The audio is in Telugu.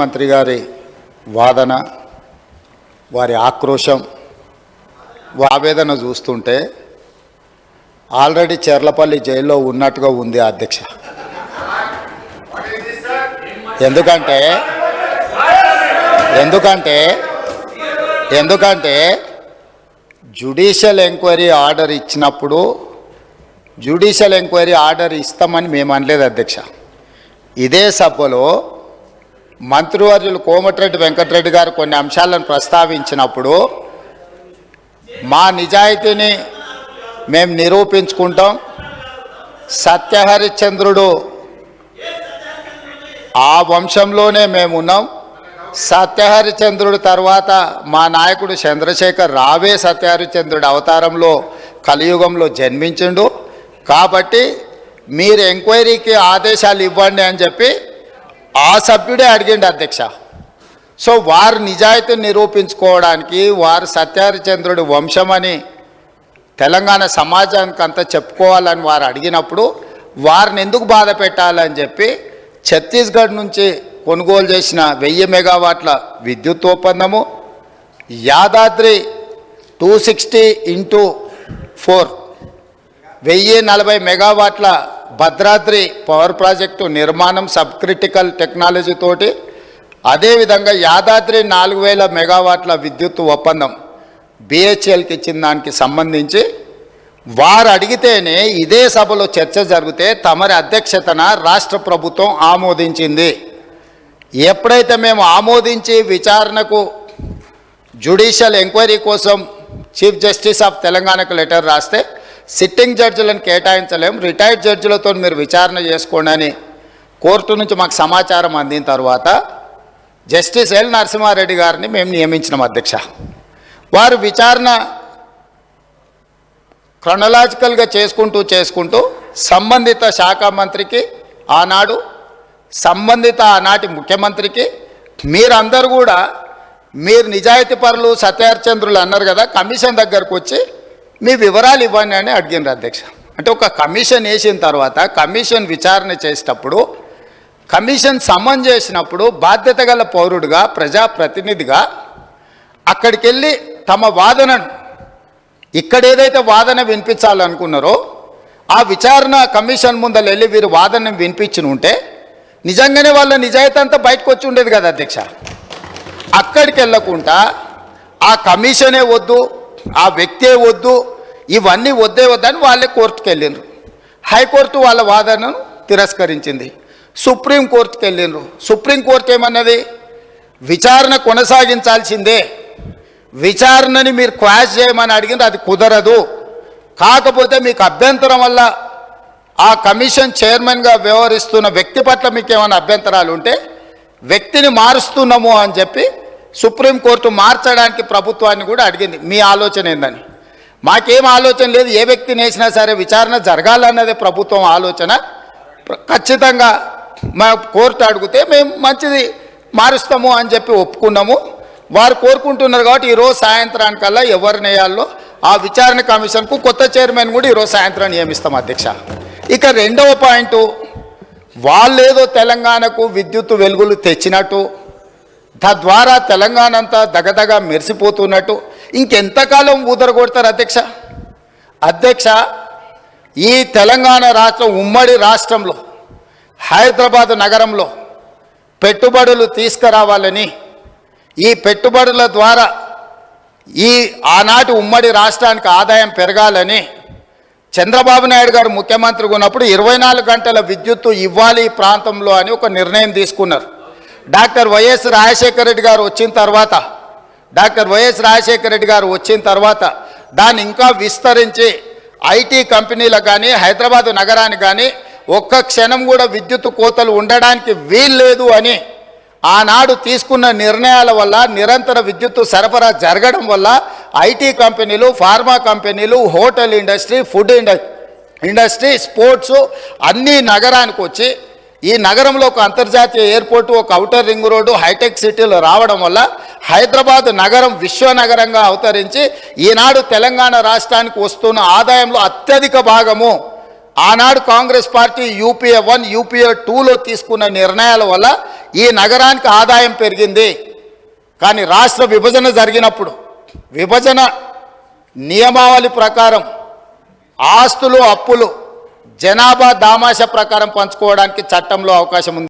మంత్రి గారి వాదన వారి ఆక్రోశం ఆవేదన చూస్తుంటే ఆల్రెడీ చెర్లపల్లి జైల్లో ఉన్నట్టుగా ఉంది అధ్యక్ష. ఎందుకంటే ఎందుకంటే ఎందుకంటే జ్యుడిషియల్ ఎంక్వైరీ ఆర్డర్ ఇచ్చినప్పుడు జ్యుడిషియల్ ఎంక్వైరీ ఆర్డర్ ఇస్తామని మేము అనలేదు అధ్యక్ష. ఇదే సభలో మంత్రివర్యులు కోమటిరెడ్డి వెంకటరెడ్డి గారు కొన్ని అంశాలను ప్రస్తావించినప్పుడు మా నిజాయితీని మేము నిరూపించుకుంటాం. సత్యహరిశ్చంద్రుడు ఆ వంశంలోనే మేము ఉన్నాం సత్యహరిచంద్రుడు తర్వాత మా నాయకుడు చంద్రశేఖర్ రావే సత్యహరిచంద్రుడు అవతారంలో కలియుగంలో జన్మించిండు. కాబట్టి మీరు ఎంక్వైరీకి ఆదేశాలు ఇవ్వండి అని చెప్పి ఆ సభ్యుడే అడిగిండు అధ్యక్ష. సో వారు నిజాయితీని నిరూపించుకోవడానికి వారు సత్యహరిచంద్రుడి వంశమని తెలంగాణ సమాజానికి అంతా చెప్పుకోవాలని వారు అడిగినప్పుడు వారిని ఎందుకు బాధ పెట్టాలని చెప్పి ఛత్తీస్గఢ్ నుంచి కొనుగోలు చేసిన వెయ్యి మెగావాట్ల విద్యుత్ ఒప్పందము Yadadri two sixty into four వెయ్యి నలభై మెగావాట్ల భద్రాద్రి పవర్ ప్రాజెక్టు నిర్మాణం సబ్ క్రిటికల్ టెక్నాలజీ తోటి అదేవిధంగా యాదాద్రి నాలుగు వేల మెగావాట్ల విద్యుత్ ఒప్పందం బిహెచ్ఎల్కి ఇచ్చిన దానికి సంబంధించి వారు అడిగితేనే ఇదే సభలో చర్చ జరిగితే తమరి అధ్యక్షతన రాష్ట్ర ప్రభుత్వం ఆమోదించింది. ఎప్పుడైతే మేము ఆమోదించి విచారణకు జ్యుడిషియల్ ఎంక్వైరీ కోసం చీఫ్ జస్టిస్ ఆఫ్ తెలంగాణకు లెటర్ రాస్తే సిట్టింగ్ జడ్జిలను కేటాయించలేం. రిటైర్డ్ జడ్జిలతో మీరు విచారణ చేసుకోండి అని కోర్టు నుంచి మాకు సమాచారం అందిన తర్వాత జస్టిస్ ఎల్ నరసింహారెడ్డి గారిని మేము నియమించినాం అధ్యక్ష. వారు విచారణ క్రొనలాజికల్గా చేసుకుంటూ చేసుకుంటూ సంబంధిత శాఖ మంత్రికి ఆనాడు సంబంధిత ఆనాటి ముఖ్యమంత్రికి మీరందరూ కూడా మీరు నిజాయితీ పరులు సత్యహరిచంద్రులు అన్నారు కదా కమిషన్ దగ్గరకు వచ్చి మీ వివరాలు ఇవ్వండి అని అడిగినారు అధ్యక్ష. అంటే ఒక కమిషన్ వేసిన తర్వాత కమిషన్ విచారణ చేసేటప్పుడు కమిషన్ సమన్ చేసినప్పుడు బాధ్యత గల పౌరుడిగా ప్రజాప్రతినిధిగా అక్కడికి వెళ్ళి తమ వాదనను ఇక్కడ ఏదైతే వాదన వినిపించాలనుకున్నారో ఆ విచారణ కమిషన్ ముందర వెళ్ళి వీరు వాదన వినిపించిన ఉంటే నిజంగానే వాళ్ళ నిజాయితీ అంతా బయటకు వచ్చి ఉండేది కదా అధ్యక్ష. అక్కడికి వెళ్ళకుండా ఆ కమిషనే వద్దు ఆ వ్యక్తే వద్దు ఇవన్నీ వద్దే వద్దని వాళ్ళే కోర్టుకు వెళ్ళిండ్రు హైకోర్టు వాళ్ళ వాదనను తిరస్కరించింది. సుప్రీంకోర్టుకు వెళ్ళిండ్రు సుప్రీంకోర్టు ఏమన్నది? విచారణ కొనసాగించాల్సిందే. విచారణని మీరు క్వాష్ చేయమని అడిగింది అది కుదరదు. కాకపోతే మీకు అభ్యంతరం వల్ల ఆ కమిషన్ చైర్మన్గా వ్యవహరిస్తున్న వ్యక్తి పట్ల మీకు ఏమైనా అభ్యంతరాలు ఉంటే వ్యక్తిని మారుస్తున్నాము అని చెప్పి సుప్రీంకోర్టు మార్చడానికి ప్రభుత్వాన్ని కూడా అడిగింది. మీ ఆలోచన ఏందని? మాకేం ఆలోచన లేదు. ఏ వ్యక్తిని వేసినా సరే విచారణ జరగాలన్నదే ప్రభుత్వం ఆలోచన. ఖచ్చితంగా మా కోర్టు అడిగితే మేము మంచిది మారుస్తాము అని చెప్పి ఒప్పుకున్నాము. వారు కోరుకుంటున్నారు కాబట్టి ఈరోజు సాయంత్రానికల్లా ఎవరిని వేయాలో ఆ విచారణ కమిషన్కు కొత్త చైర్మన్ కూడా ఈరోజు సాయంత్రం నియమిస్తాం అధ్యక్ష. ఇక రెండవ పాయింట్ వాళ్ళేదో తెలంగాణకు విద్యుత్ వెలుగులు తెచ్చినట్టు తద్వారా తెలంగాణ అంతా దగదగ మెరిసిపోతున్నట్టు. ఇంకెంతకాలం ఊదరగొడతారు అధ్యక్ష? అధ్యక్ష ఈ తెలంగాణ రాష్ట్రం ఉమ్మడి రాష్ట్రంలో హైదరాబాద్ నగరంలో పెట్టుబడులు తీసుకురావాలని ఈ పెట్టుబడుల ద్వారా ఈ ఆనాటి ఉమ్మడి రాష్ట్రానికి ఆదాయం పెరగాలని చంద్రబాబు నాయుడు గారు ముఖ్యమంత్రిగా ఉన్నప్పుడు ఇరవై నాలుగు గంటల విద్యుత్తు ఇవ్వాలి ఈ ప్రాంతంలో అని ఒక నిర్ణయం తీసుకున్నారు. డాక్టర్ వైఎస్ రాజశేఖర రెడ్డి గారు వచ్చిన తర్వాత డాక్టర్ వైఎస్ రాజశేఖర రెడ్డి గారు వచ్చిన తర్వాత దాన్ని ఇంకా విస్తరించి ఐటీ కంపెనీలకు కానీ హైదరాబాద్ నగరానికి కానీ ఒక్క క్షణం కూడా విద్యుత్ కోతలు ఉండడానికి వీల్లేదు అని ఆనాడు తీసుకున్న నిర్ణయాల వల్ల నిరంతర విద్యుత్ సరఫరా జరగడం వల్ల ఐటీ కంపెనీలు ఫార్మా కంపెనీలు హోటల్ ఇండస్ట్రీ ఫుడ్ ఇండ ఇండస్ట్రీ స్పోర్ట్స్ అన్నీ నగరానికి వచ్చి ఈ నగరంలో ఒక అంతర్జాతీయ ఎయిర్పోర్టు ఒక అవుటర్ రింగ్ రోడ్డు హైటెక్ సిటీలు రావడం వల్ల హైదరాబాద్ నగరం విశ్వనగరంగా అవతరించి ఈనాడు తెలంగాణ రాష్ట్రానికి వస్తున్న ఆదాయంలో అత్యధిక భాగము ఆనాడు Congress party UPA one UPA టూలో తీసుకున్న నిర్ణయాల వల్ల ఈ నగరానికి ఆదాయం పెరిగింది. కానీ రాష్ట్ర విభజన జరిగినప్పుడు విభజన నియమావళి ప్రకారం ఆస్తులు అప్పులు జనాభా దామాష ప్రకారం పంచుకోవడానికి చట్టంలో అవకాశం ఉంది.